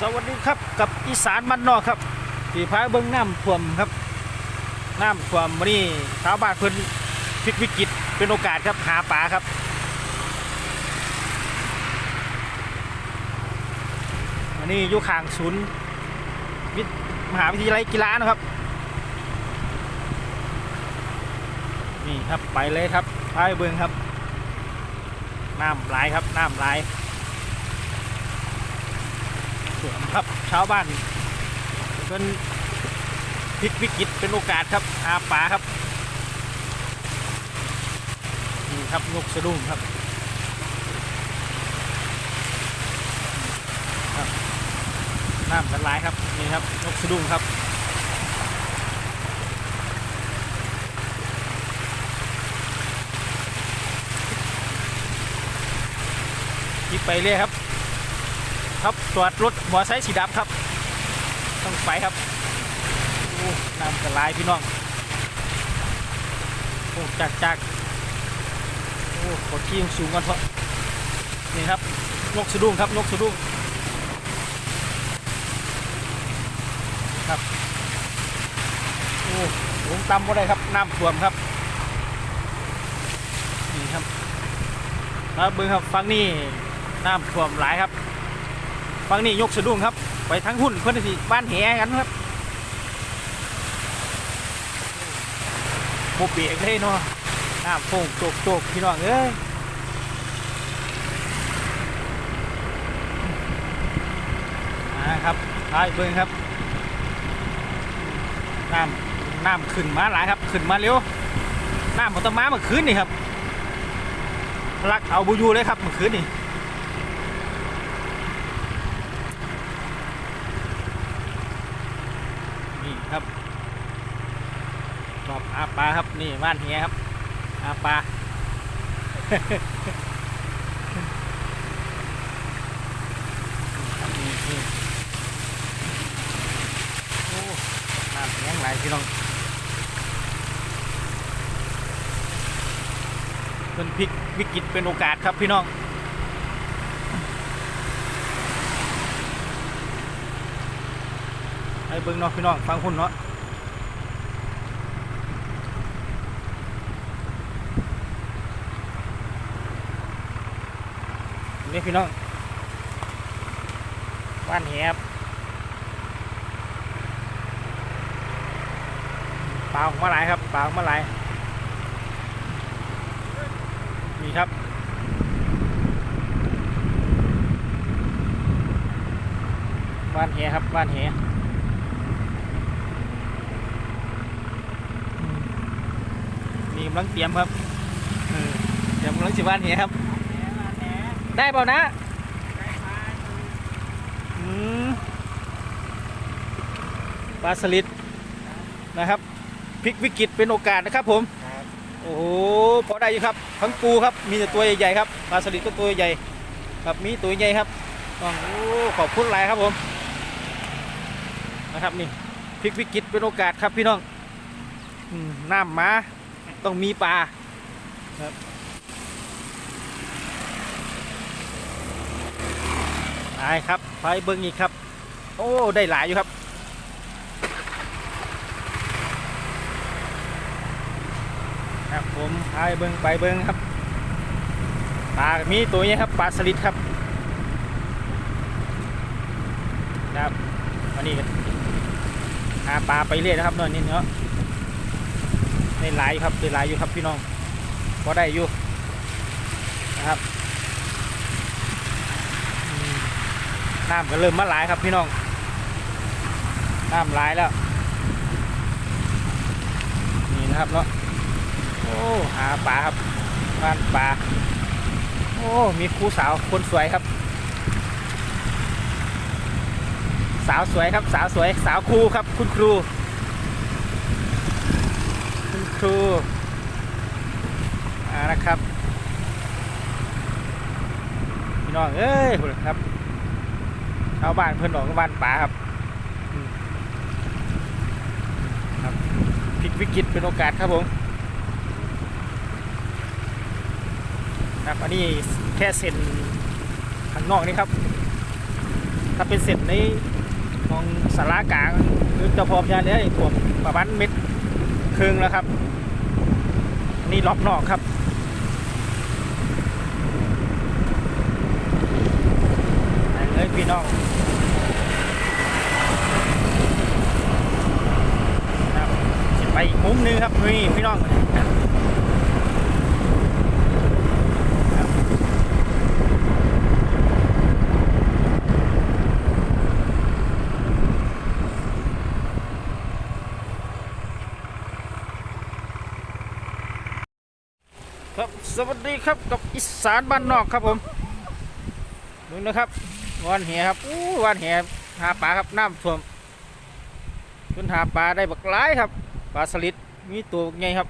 สวัสดีครับกับอีสานบ้านนอกครับที่พายเบิ้งน้ำท่วมครับน้ำท่วมวันนี้ชาวบ้านเพิ่นพลิกวิกฤตเป็นโอกาสครับหาปลาครับวันนี้อยู่ข้างศูนย์วิทย์มหาวิทยาลัยกีฬานะครับ นี่ครับไปเลยครับพาไปเบิ้งครับน้ำไหลครับน้ำไหล สวนครับชาวบ้านเป็นพลิกวิกฤตเป็นโอกาสครับอาป่าครับนี่ครับนกสะดุ้งครับครับน้ำกันหลายครับนี่ครับนกสะดุ้งครับิดไปเรื่อยครับ ครับตรวจรถมอไซค์สีดำครับ ต้องไปครับน้ำกระลายพี่น้องโอ้จากจากโอ้กดที่สูงกันเพราะนี่ครับนกสะดุ้งครับนกสะดุ้งครับโอ้ลงต่ำก็ได้ครับน้ำท่วมครับนี่ครับแล้วเบิ้งครับฟังนี่น้ำท่วมหลายครับ ฝั่งนี้ยกสะดุ้งครับ ไปทั้งหุ่นเพื่อนที่บ้านแหกันครับโมเบรกเลยเนาะน้ำโป่งโจกโจกพี่น้องเอ้ยนะครับท้ายเบิ้งครับ น้ำน้ำขึ้นมาหลายครับ ขึ้นมาเร็ว น้ำมันต้องมาเมื่อคืนนี่ครับลักเอาบูยูเลยครับเมื่อคืนนี่ครับ รอบอาปลาครับนี่บ้านเฮียครับอาปลาโอ้น้ำแห้งไหลพี่น้องเป็นพิกวิกฤตเป็นโอกาสครับพี่น้องไอ้เบิ้งเนาะพี่น้องฟังหุ่นเนาะ นี่พี่น้องบ้านแหบปลาออกมาหลายครับปลาออกมาหลายนี่ครับบ้านแหครับบ้านแหมีกำลังเตรียมครับเตรียมกำลังสิบ้านเฮียครับ ได้เปล่านะอืมปลาสลิดนะครับพลิกวิกฤตเป็นโอกาสนะครับผมโอ้โหพอได้อยู่ครับทั้งปูครับมีแต่ตัวใหญ่ๆครับปลาสลิดก็ตัวใหญ่ครับมีตัวใหญ่ครับต้องโอ้ขอบคุณหลายครับผมนะครับนี่พลิกวิกฤตเป็นโอกาสครับพี่น้องอืมน้ำมาต้องมีปลาครับ ไปครับไปเบิ้งอีกครับ โอ้ได้หลายอยู่ครับครับผมไปเบิ้งไปเบิ้งครับปลามีตัวนี้ครับปลาสลิดครับครับวันนี้หาปลาไปเรื่อยนะครับนอนนี่เนาะในหลายอยู่ครับในหลายอยู่ครับพี่น้องพอได้อยู่นะครับอืม น้ำก็เริ่มมาหลายครับพี่น้องน้ำหลายแล้ว นี่นะครับเนาะโอ้หาปลาครับบ้านปลาโอ้มีครูสาวคนสวยครับ สาวสวยครับสาวสวยสาวครูครับ คุณครู คุณครูอ่านะครับพี่น้องเอ้ยครับาวบ้านเพื่อนหนองบ้านป่าครับครับพลิกวิกฤตเป็นโอกาสครับผมครับอันนี้แค่เส้นข้างนอกนี่ครับ ถ้าเป็นเสร็จในของสารากลางหรือจะพอพยานเลยผมประมาณเม็ดครึ่งแล้วครับ นี่รอบนอกครับ ไปเลย พี่น้องครับไปอีกมุมนึงครับนี่พี่น้องครับครับสวัสดีครับกับอีสานบ้านนอกครับผมดูนะครับ วานแหครับอู้วานแหหาปลาครับน้ำท่วมจนหาปลาได้บักหลายครับปลาสลิดมีตัวใหญ่ครับ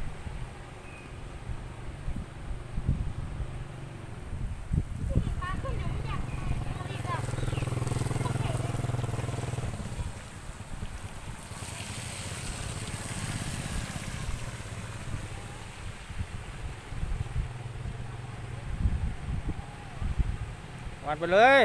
วานไปเลย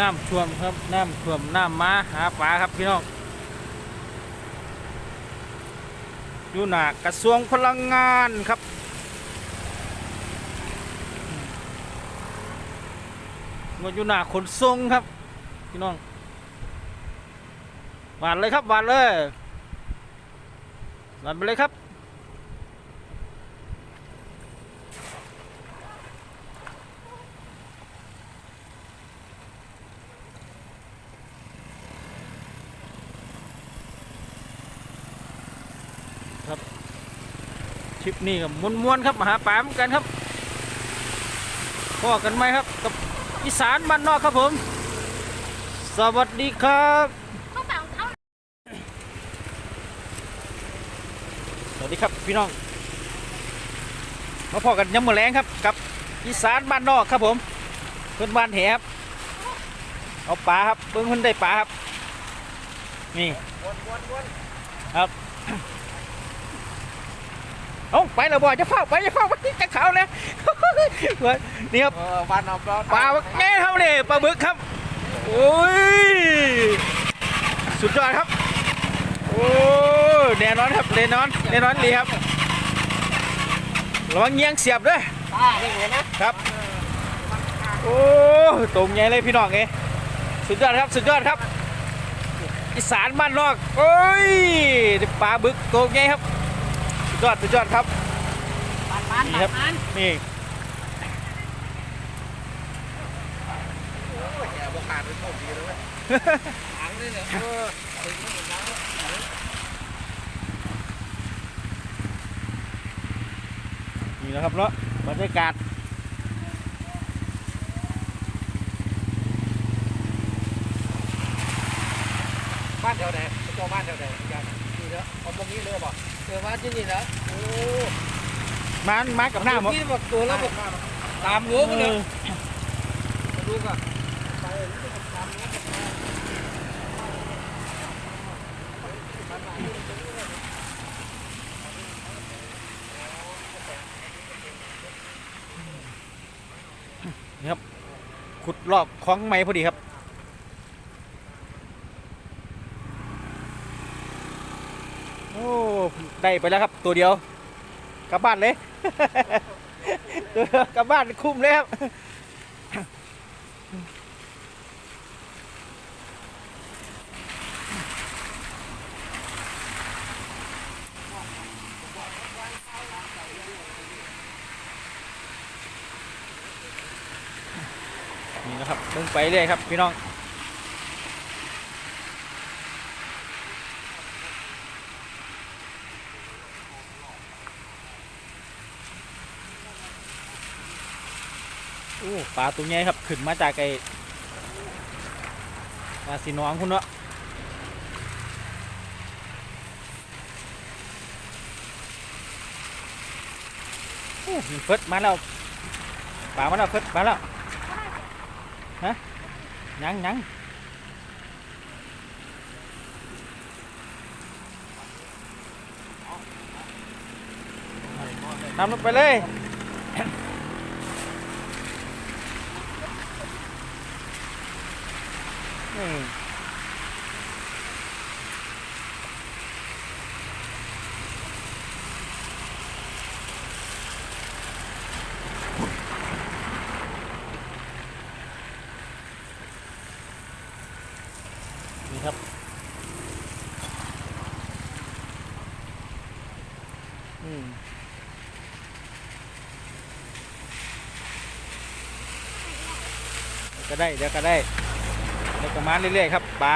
น้ำท่วมครับ น้ำท่วมน้ำมาหาปลาครับพี่น้องอยู่หนากระทรวงพลังงานครับมาอยู่หนาขนส่งครับ พี่น้องหวานเลยครับหวานเลยหวานไปเลยครับ ทริปนี้กับมวนๆครับมาหาปลาเหมือนกันครับพ่อกันไหมครับ กับอีสานบ้านนอกครับผม สวัสดีครับสวัสดีครับพี่น้องมาพ่อกันย้ำมือแรงครับกับอีสานบ้านนอกครับผมเพื่อนบ้านแหครับเอาปลาครับเพิ่งเพิ่นได้ปลาครับนี่ครับ อาไปแล้วบ่จะเฝ้าไปจะเฝ้าวัดนี้จะเขาเลยนี่ครับเออบ้านเราก็ปลาบักแง่ครับนี่ปลาบึกครับโอ้ยสุดยอดครับโอ้แน่นอนครับแน่นอนแน่นอนดีครับระวังเงียงเสียบด้วยป้านี่เห็นนะครับโอ้ตรงใหญ่เลยพี่น้องเอยสุดยอดครับสุดยอดครับอีสานบ้านนอกโอ้ยได้ปลาบึกตัวใหญ่ครับสุด ยอดสุดยอดครับบ้านบ้านนี่ครับบ้านนี่โอ้ยแกบอกขาดไปโชคดีเลยเว้ยถังเลยเนี่ยเออถึงไม่ถึงน้ำนี่นะครับเนาะบรรยากาศบ้านแถวไหนเจ้าบ้านแถวไหนกันนี่เนอะเอาตรงนี้เลยบอก เจอบ้านที่นี่นะโอ้มันมากับหน้าหมดที่บอกตัวแล้วบอกตามรั้วไปเลยดูก่อนนี่ครับขุดรอบคลองไม้พอดีครับ โอ้ ได้ไปแล้วครับ ตัวเดียวกลับบ้านเลยตัวกลับบ้านคุ้มเลยครับนี่นะครับเบิ่งไปเรื่อยครับพี่น้อง้ปลาตัวใหญ่ครับขึ้นมาจากไอ้ปาสีน้องคุณเนาะโอ้เฟิดมาแล้วปลามาแล้วเฟิดมาแล้วฮะยังยังทำลงไปเลย นี่ครับ อืมเดี๋ยวก็ได้เดี๋ยวก็ได้ เดี๋ยวก็มาเรื่อยๆครับปลา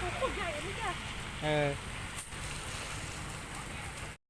โอ้โหใหญ่ไม่ใช่เออ